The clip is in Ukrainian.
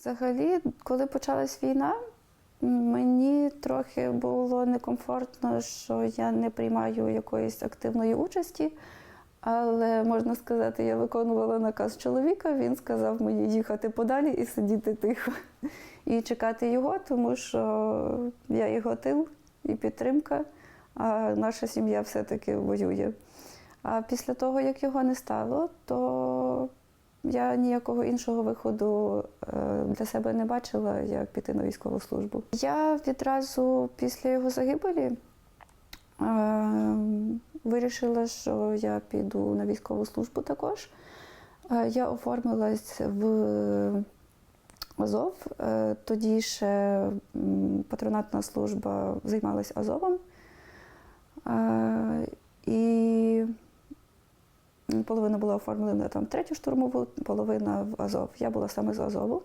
Взагалі, коли почалась війна, мені трохи було некомфортно, що я не приймаю якоїсь активної участі. Але можна сказати, я виконувала наказ чоловіка. Він сказав мені їхати подалі і сидіти тихо і чекати його, тому що я його тил і підтримка, а наша сім'я все-таки воює. А після того, як його не стало, то я ніякого іншого виходу е, для себе не бачила, як піти на військову службу. Я відразу після його загибелі е, вирішила, що я піду на військову службу також. Е, Я оформилась в Азов. Тоді ще патронатна служба займалась Азовом. Е, І половина була оформлена там третю штурмову, половина в Азов. Я була саме з Азову.